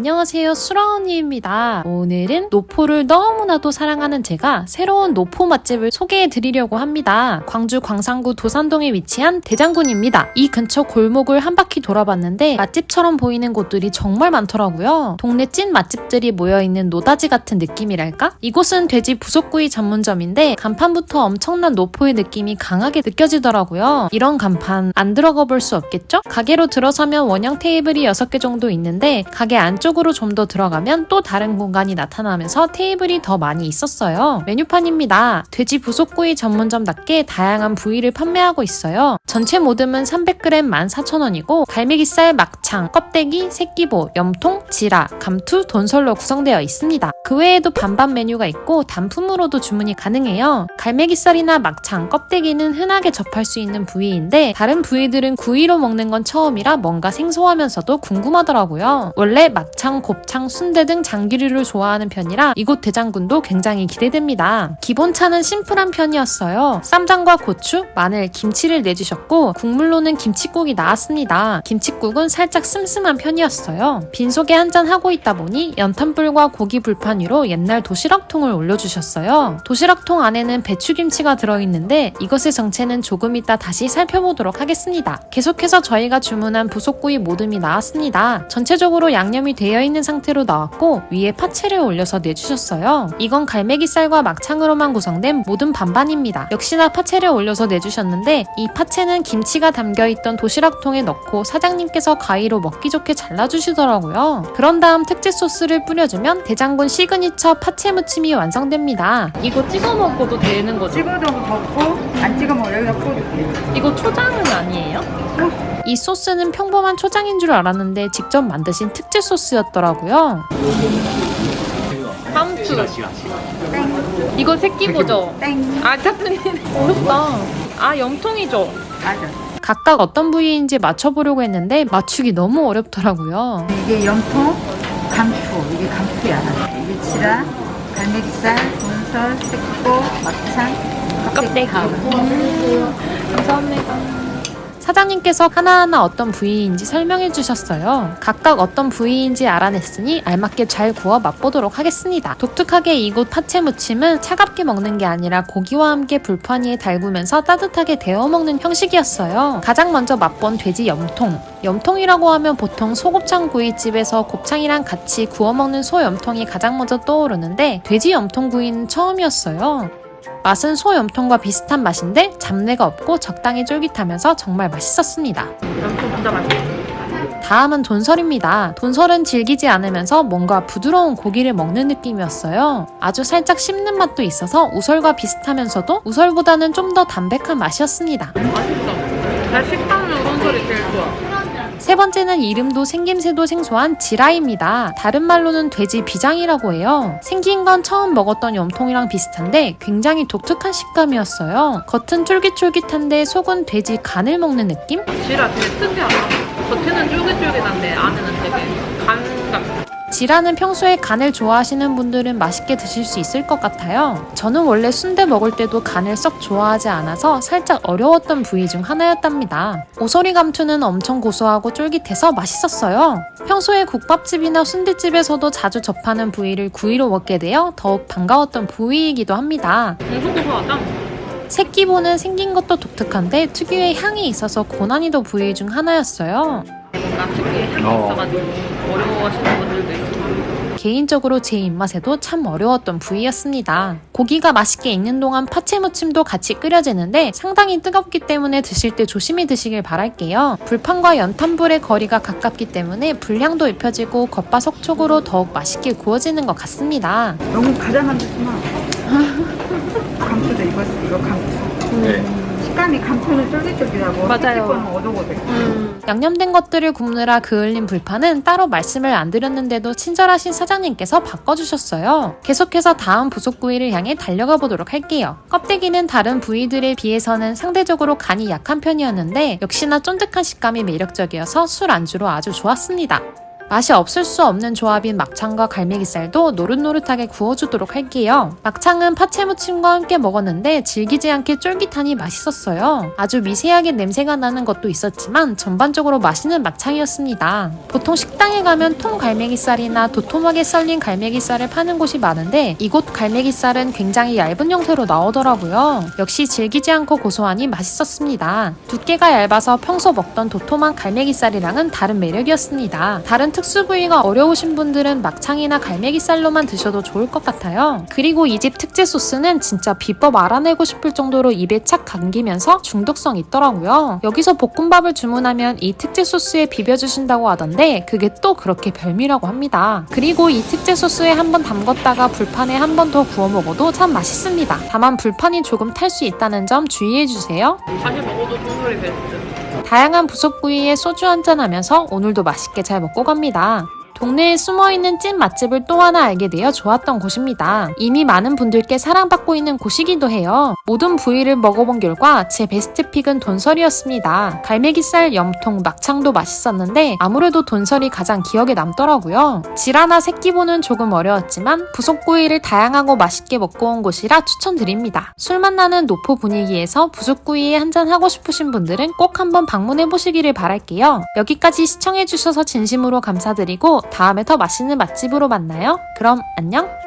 안녕하세요, 수라언니입니다. 오늘은 노포를 너무나도 사랑하는 제가 새로운 노포 맛집을 소개해 드리려고 합니다. 광주 광산구 도산동에 위치한 대장군입니다. 이 근처 골목을 한 바퀴 돌아봤는데 맛집처럼 보이는 곳들이 정말 많더라고요. 동네 찐 맛집들이 모여있는 노다지 같은 느낌이랄까? 이곳은 돼지 부속구이 전문점인데 간판부터 엄청난 노포의 느낌이 강하게 느껴지더라고요. 이런 간판 안 들어가 볼 수 없겠죠? 가게로 들어서면 원형 테이블이 6개 정도 있는데 가게 안쪽 으로 좀 더 들어가면 또 다른 공간이 나타나면서 테이블이 더 많이 있었어요. 메뉴판입니다. 돼지 부속구이 전문점답게 다양한 부위를 판매하고 있어요. 전체 모듬은 300g 14,000원이고 갈매기살, 막창, 껍데기, 새끼보, 염통, 지라, 감투, 돈설로 구성되어 있습니다. 그 외에도 반반 메뉴가 있고 단품으로도 주문이 가능해요. 갈매기살이나 막창, 껍데기는 흔하게 접할 수 있는 부위인데 다른 부위들은 구이로 먹는 건 처음이라 뭔가 생소하면서도 궁금하더라고요. 원래 막창, 곱창, 순대 등 장기류를 좋아하는 편이라 이곳 대장군도 굉장히 기대됩니다. 기본차는 심플한 편이었어요. 쌈장과 고추, 마늘, 김치를 내주셨고 국물로는 김치국이 나왔습니다. 김치국은 살짝 슴슴한 편이었어요. 빈속에 한잔 하고 있다 보니 연탄불과 고기 불판 위로 옛날 도시락통을 올려주셨어요. 도시락통 안에는 배추김치가 들어있는데 이것의 정체는 조금 이따 다시 살펴보도록 하겠습니다. 계속해서 저희가 주문한 부속구이 모듬이 나왔습니다. 전체적으로 양념이 되어 있는 상태로 나왔고 위에 파채를 올려서 내주셨어요. 이건 갈매기살과 막창으로만 구성된 모듬 반반입니다. 역시나 파채를 올려서 내주셨는데 이 파채는 김치가 담겨 있던 도시락통에 넣고 사장님께서 가위로 먹기 좋게 잘라주시더라고요. 그런 다음 특제 소스를 뿌려주면 대장군 시그니처 파채 무침이 완성됩니다. 이거 찍어 먹어도 되는 거죠? 찍어도 먹고 안 찍어 먹어 여기다 뿌릴게. 이거 초장은 아니에요? 이 소스는 평범한 초장인 줄 알았는데 직접 만드신 특제 소스였더라고요. 땡, 이거 새끼보죠? 땡. 아, 잠깐만. 어렵다. 아, 염통이죠? 맞아. 각각 어떤 부위인지 맞춰보려고 했는데 맞추기 너무 어렵더라고요. 이게 염통, 감투. 이게 감투야. 이게 지라, 갈매기살, 돈설, 새꼬, 막창, 껍데기. 가운. 감사합니다. 사장님께서 하나하나 어떤 부위인지 설명해 주셨어요. 각각 어떤 부위인지 알아냈으니 알맞게 잘 구워 맛보도록 하겠습니다. 독특하게 이곳 파채 무침은 차갑게 먹는 게 아니라 고기와 함께 불판 위에 달구면서 따뜻하게 데워 먹는 형식이었어요. 가장 먼저 맛본 돼지 염통. 염통이라고 하면 보통 소곱창 구이집에서 곱창이랑 같이 구워 먹는 소 염통이 가장 먼저 떠오르는데 돼지 염통 구이는 처음이었어요. 맛은 소 염통과 비슷한 맛인데 잡내가 없고 적당히 쫄깃하면서 정말 맛있었습니다. 다음은 돈설입니다. 돈설은 질기지 않으면서 뭔가 부드러운 고기를 먹는 느낌이었어요. 아주 살짝 씹는 맛도 있어서 우설과 비슷하면서도 우설보다는 좀 더 담백한 맛이었습니다. 맛있어. 나 식감은 건설이 제일 좋아. 세 번째는 이름도 생김새도 생소한 지라입니다. 다른 말로는 돼지 비장이라고 해요. 생긴 건 처음 먹었던 염통이랑 비슷한데 굉장히 독특한 식감이었어요. 겉은 쫄깃쫄깃한데 속은 돼지 간을 먹는 느낌? 지라 되게 특이하다. 겉에는 쫄깃쫄깃한데 안에는 되게 간 같아. 지라는 평소에 간을 좋아하시는 분들은 맛있게 드실 수 있을 것 같아요. 저는 원래 순대 먹을 때도 간을 썩 좋아하지 않아서 살짝 어려웠던 부위 중 하나였답니다. 오소리 감투는 엄청 고소하고 쫄깃해서 맛있었어요. 평소에 국밥집이나 순대집에서도 자주 접하는 부위를 구이로 먹게 되어 더욱 반가웠던 부위이기도 합니다. 엄청 고소하다. 새끼보는 생긴 것도 독특한데 특유의 향이 있어서 고난이도 부위 중 하나였어요. 특유의 향이 있어가지고 어려워하시는 분들도 있어. 개인적으로 제 입맛에도 참 어려웠던 부위였습니다. 고기가 맛있게 익는 동안 파채 무침도 같이 끓여지는데 상당히 뜨겁기 때문에 드실 때 조심히 드시길 바랄게요. 불판과 연탄불의 거리가 가깝기 때문에 불향도 입혀지고 겉바속촉으로 더욱 맛있게 구워지는 것 같습니다. 너무 가장한 마. 감투는 쫄깃쫄깃하고 맞아요. 오독오독. 양념된 것들을 굽느라 그을린 불판은 따로 말씀을 안 드렸는데도 친절하신 사장님께서 바꿔주셨어요. 계속해서 다음 부속구이를 향해 달려가 보도록 할게요. 껍데기는 다른 부위들에 비해서는 상대적으로 간이 약한 편이었는데 역시나 쫀득한 식감이 매력적이어서 술 안주로 아주 좋았습니다. 맛이 없을 수 없는 조합인 막창과 갈매기살도 노릇노릇하게 구워주도록 할게요. 막창은 파채무침과 함께 먹었는데 질기지 않게 쫄깃하니 맛있었어요. 아주 미세하게 냄새가 나는 것도 있었지만 전반적으로 맛있는 막창이었습니다. 보통 식당에 가면 통 갈매기살이나 도톰하게 썰린 갈매기살을 파는 곳이 많은데 이곳 갈매기살은 굉장히 얇은 형태로 나오더라고요. 역시 질기지 않고 고소하니 맛있었습니다. 두께가 얇아서 평소 먹던 도톰한 갈매기살이랑은 다른 매력이었습니다. 다른 특수 부위가 어려우신 분들은 막창이나 갈매기살로만 드셔도 좋을 것 같아요. 그리고 이 집 특제 소스는 진짜 비법 알아내고 싶을 정도로 입에 착 감기면서 중독성 있더라고요. 여기서 볶음밥을 주문하면 이 특제 소스에 비벼주신다고 하던데 그게 또 그렇게 별미라고 합니다. 그리고 이 특제 소스에 한번 담궜다가 불판에 한 번 더 구워 먹어도 참 맛있습니다. 다만 불판이 조금 탈 수 있다는 점 주의해주세요. 다시 먹어도 국물이 베스트. 다양한 부속 부위에 소주 한잔 하면서 오늘도 맛있게 잘 먹고 갑니다. 동네에 숨어있는 찐 맛집을 또 하나 알게 되어 좋았던 곳입니다. 이미 많은 분들께 사랑받고 있는 곳이기도 해요. 모든 부위를 먹어본 결과 제 베스트 픽은 돈설이었습니다. 갈매기살, 염통, 막창도 맛있었는데 아무래도 돈설이 가장 기억에 남더라고요. 질하나 새끼보는 조금 어려웠지만 부속 부위를 다양하고 맛있게 먹고 온 곳이라 추천드립니다. 술 만나는 노포 분위기에서 부속구이에 한잔 하고 싶으신 분들은 꼭 한번 방문해 보시기를 바랄게요. 여기까지 시청해 주셔서 진심으로 감사드리고 다음에 더 맛있는 맛집으로 만나요. 그럼 안녕.